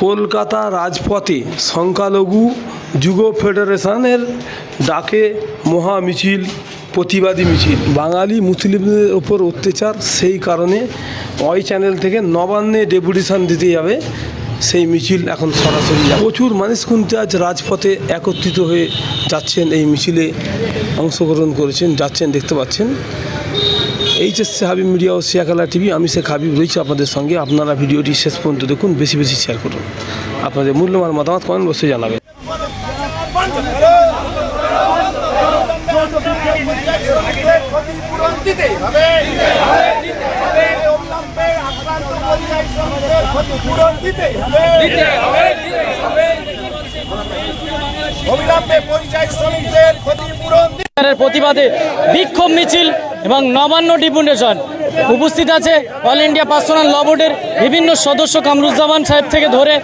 কলকাতা রাজপথে সংখ্যালঘু যুব ফেডারেশনের ডাকে মহা মিছিল, প্রতিবাদী মিছিল। বাঙালি মুসলিমদের ওপর অত্যাচার, সেই কারণে ওই চ্যানেল থেকে নবান্নে ডেপুটেশন দিতে যাবে। সেই মিছিল এখন সরাসরি। প্রচুর মানুষ কিন্তু আজ রাজপথে একত্রিত হয়ে যাচ্ছেন, এই মিছিলে অংশগ্রহণ করেছেন, যাচ্ছেন, দেখতে পাচ্ছেন। এইচএসসি হাবিব মিডিয়া ও শিয়াখালা টিভি আমি শেখ হাবিব রয়েছি আপনাদের সঙ্গে। আপনারা ভিডিওটি শেষ পর্যন্ত দেখুন, বেশি বেশি শেয়ার করুন। আপনাদের মূল্যবান মতামত কমেন্ট বসে জানাবেন। অবিলম্বে পরিযায়ী শ্রমিকদের ক্ষতিপূরণ সরকারের প্রতিবাদে বিক্ষোভ মিছিল এবং নবান্ন ডিপুটেশন উপস্থিত আছে অল ইন্ডিয়া পার্সোনাল ল বোর্ডের বিভিন্ন সদস্য কামরুজ্জামান সাহেব থেকে ধরে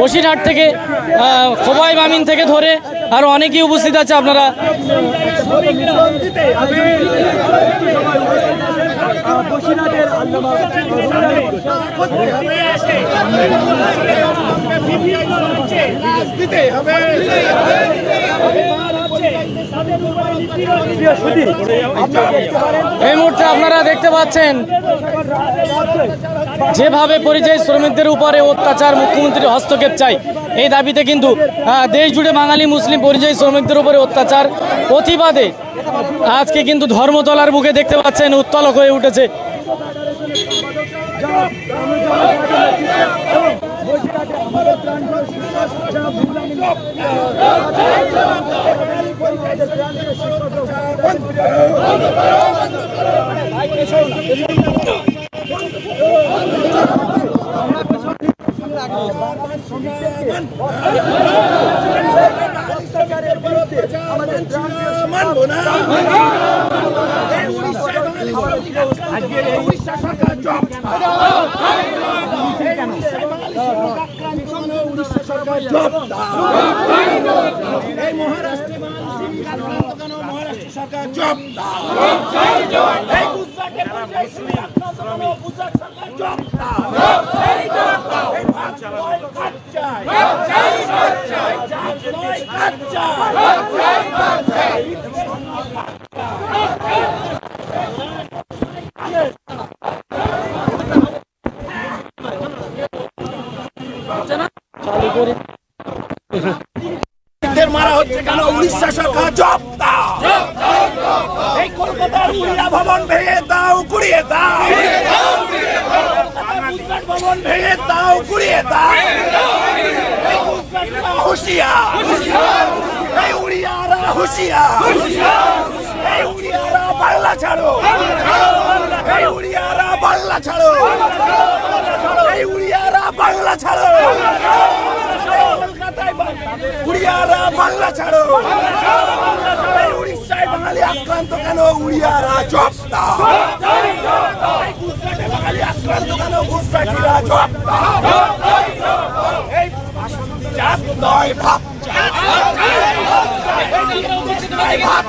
বসিরহাট থেকে খোবাই মামিন থেকে ধরে আরও অনেকেই উপস্থিত আছে, আপনারা হবে এই মুহূর্তে আপনারা দেখতে পাচ্ছেন, যেভাবে পরিযায়ী শ্রমিকদের উপরে অত্যাচার, মুখ্যমন্ত্রীর হস্তক্ষেপ চাই। এই দাবিতে কিন্তু দেশ জুড়ে বাঙালি, মুসলিম পরিযায়ী শ্রমিকদের উপরে অত্যাচার, প্রতিবাদে আজকে কিন্তু ধর্মতলার বুকে দেখতে পাচ্ছেন, উত্তলক হয়ে উঠেছে। মানবো না আজকে এই উড়িষ্যা সরকার জব উড়িষ্যা সরকার জব এই মহারাষ্ট্রে মহারাষ্ট্র সরকার জব এই গুজরাটে? গুজরাট সরকার জব এই ভাত চাই। মারা হচ্ছে কেন? উড়িষ্যা সরকার জব এই কলকাতার উড়িয়া ভবন ভেঙে দাও গুড়িয়ে দাও। ভবন ভেঙে দাও গুড়িয়ে দাও। হুঁশিয়ার। এই উড়িয়ারা হুঁশিয়ার। এই উড়িয়ারা বাংলা ছাড়ো। বাংলা ছাড়ো। উড়িয়ারা বাংলা ছাড়ো। উড়িষ্যায় বাঙালি আক্রান্ত কেন? উড়িয়ারা এই গুজরাটে বাঙালি আক্রান্ত কেন? গুজরাটিরা জব এই জাত নয় ভাব ভাব।